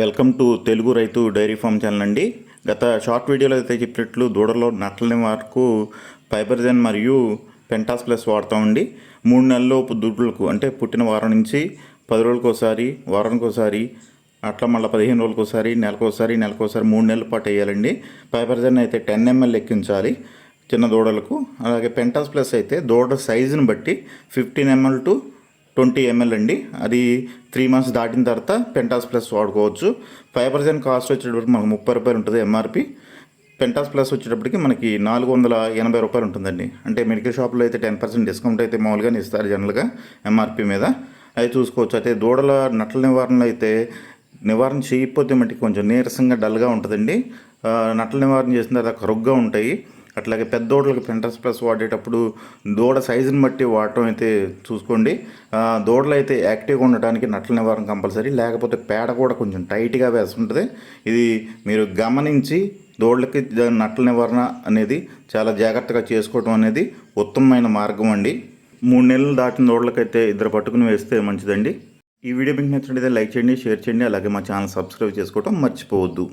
Welcome to Telugu రైతు dairy farm channel అండి. గత షార్ట్ వీడియోలో అయితే చెప్పినట్లు దూడలో నట్లని వరకు ఫైబర్జన్ మరియు పెంటాస్ ప్లస్ వాడతామండి. మూడు నెలల్లోపు దూడలకు అంటే పుట్టిన వారం నుంచి పది రోజులకు ఒకసారి వారానికి ఒకసారి అట్లా మళ్ళీ పదిహేను రోజులకు ఒకసారి నెలకు ఒకసారి నెలకు ఒకసారి మూడు నెలల పాటు వేయాలండి. ఫైబర్జన్ అయితే టెన్ ఎంఎల్ ఎక్కించాలి చిన్న దూడలకు. అలాగే పెంటాస్ ప్లస్ అయితే దూడ సైజుని బట్టి fifteen ML to twenty ML అండి. అది త్రీ మంత్స్ దాటిన తర్వాత పెంటాస్ ప్లస్ వాడుకోవచ్చు. ఫైవ్ పర్సెంట్ కాస్ట్ వచ్చేటప్పటికి మనకు ముప్పై రూపాయలు ఉంటుంది ఎంఆర్పి పెంటాస్ ప్లస్ వచ్చేటప్పటికి మనకి నాలుగు వందల ఎనభై రూపాయలు ఉంటుందండి. అంటే మెడికల్ షాప్లో అయితే టెన్ పర్సెంట్ డిస్కౌంట్ అయితే మామూలుగానే ఇస్తారు జనరల్గా ఎంఆర్పి మీద. అది చూసుకోవచ్చు. అయితే దూడల నట్ల నివారణలో అయితే నివారణ చేయకపోతే మట్టి కొంచెం నీరసంగా డల్గా ఉంటుందండి. నట్ల నివారణ చేసిన తర్వాత కరుగ్గా ఉంటాయి. అట్లాగే పెద్ద దూడలకు పెంటస్ ప్లస్ వాడేటప్పుడు దూడ సైజుని బట్టి వాడటం అయితే చూసుకోండి. దూడలు అయితే యాక్టివ్గా ఉండటానికి నట్ల నివారణ కంపల్సరీ. లేకపోతే పేడ కూడా కొంచెం టైట్గా వేస్తుంటుంది ఇది మీరు గమనించి దూడలకి నట్ల నివారణ అనేది చాలా జాగ్రత్తగా చేసుకోవడం అనేది ఉత్తమమైన మార్గం అండి. మూడు నెలలు దాటిన దూడలకైతే ఇద్దరు పట్టుకుని వేస్తే మంచిదండి. ఈ వీడియో మీకు నచ్చినట్లయితే లైక్ చేయండి షేర్ చేయండి. అలాగే మా ఛానల్ సబ్స్క్రైబ్ చేసుకోవడం మర్చిపోవద్దు.